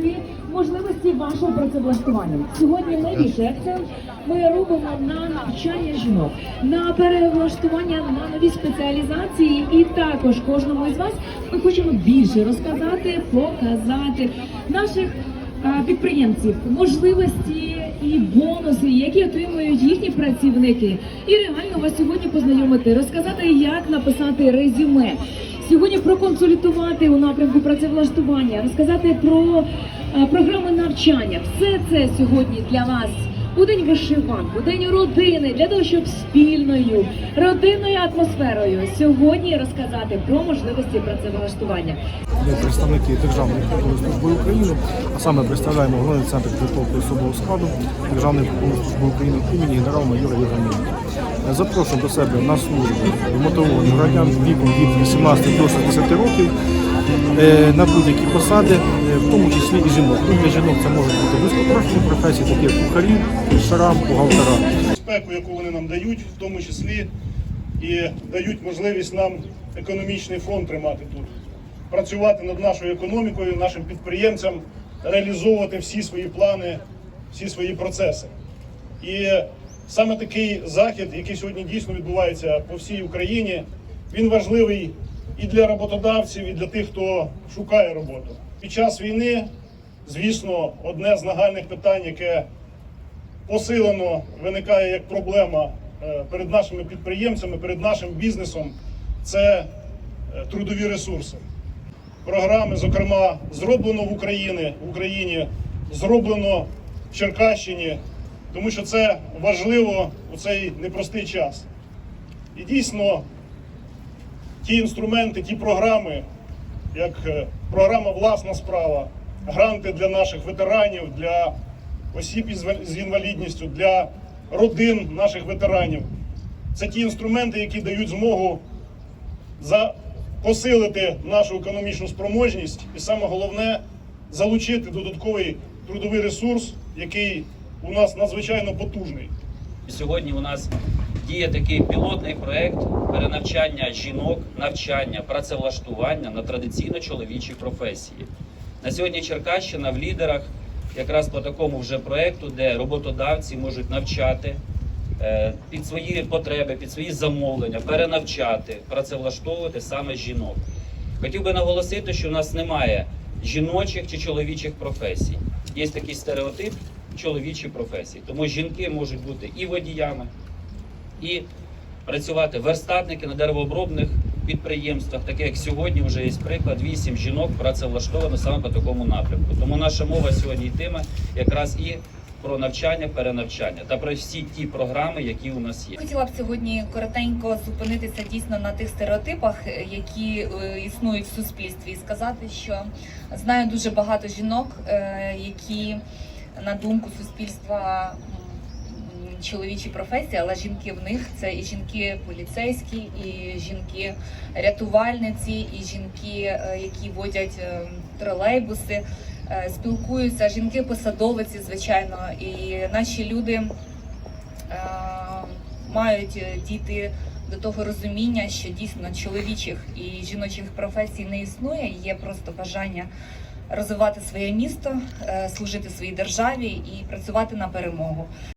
знайти можливості вашого працевлаштування. Сьогодні найбільший акцент ми робимо на навчання жінок, на перевлаштування на нові спеціалізації, і також кожному із вас ми хочемо більше розказати, показати наших підприємців, можливості і бонуси, які отримують їхні працівники, і реально вас сьогодні познайомити, розказати, як написати резюме. Сьогодні проконсультувати у напрямку працевлаштування, розказати про е, програми навчання. Все це сьогодні для вас у день вишиванку, у день родини, для того, щоб спільною родинною атмосферою сьогодні розказати про можливості працевлаштування. Ми представники Державної служби України, а саме представляємо головний центр підготовки особового складу Державної служби України імені генерал-майора Євгенія. Запрошуємо до себе на службу мотивованих громадян віком від 18 до 60 років е, на будь-які посади, е, в тому числі і жінок. Ну, Для жінок це можуть бути високопрофільні професії, такі як кухарі, шара, бухгалтера. безпеку, яку вони нам дають, в тому числі і дають можливість нам економічний фронт тримати тут, працювати над нашою економікою, нашим підприємцям, реалізовувати всі свої плани, всі свої процеси. І саме такий захід, який сьогодні дійсно відбувається по всій Україні, він важливий і для роботодавців, і для тих, хто шукає роботу. Під час війни, звісно, одне з нагальних питань, яке посилено виникає як проблема е, перед нашими підприємцями, перед нашим бізнесом це е, трудові ресурси. Програми, зокрема, зроблено в Україні, в Україні, зроблено в Черкащині, тому що це важливо у цей непростий час. І дійсно, ті інструменти, ті програми, як е, програма Власна справа, гранти для наших ветеранів, для осіб із інвалідністю, для родин наших ветеранів. Це ті інструменти, які дають змогу посилити нашу економічну спроможність і саме головне залучити додатковий трудовий ресурс, який у нас надзвичайно потужний. Сьогодні у нас діє такий пілотний проект перенавчання жінок, навчання, працевлаштування на традиційно чоловічі професії. На сьогодні Черкащина в лідерах якраз по такому вже проекту, де роботодавці можуть навчати е, під свої потреби, під свої замовлення, перенавчати, працевлаштовувати саме жінок. Хотів би наголосити, що у нас немає жіночих чи чоловічих професій. Є такий стереотип чоловічі професії. Тому жінки можуть бути і водіями, і працювати верстатники на деревообробних підприємствах, таке як сьогодні вже є приклад, вісім жінок працевлаштовано саме по такому напрямку. Тому наша мова сьогодні йтиме якраз і про навчання, перенавчання та про всі ті програми, які у нас є. Хотіла б сьогодні коротенько зупинитися дійсно на тих стереотипах, які е, існують в суспільстві, і сказати, що знаю дуже багато жінок, е, які на думку суспільства чоловічі професії, але жінки в них це і жінки поліцейські, і жінки рятувальниці, і жінки, е, які водять е, тролейбуси. Е, Спілкуються жінки посадовиці, звичайно, і наші люди мають дійти до того розуміння, що дійсно чоловічих і жіночих професій не існує. Є просто бажання розвивати своє місто, е, служити своїй державі і працювати на перемогу.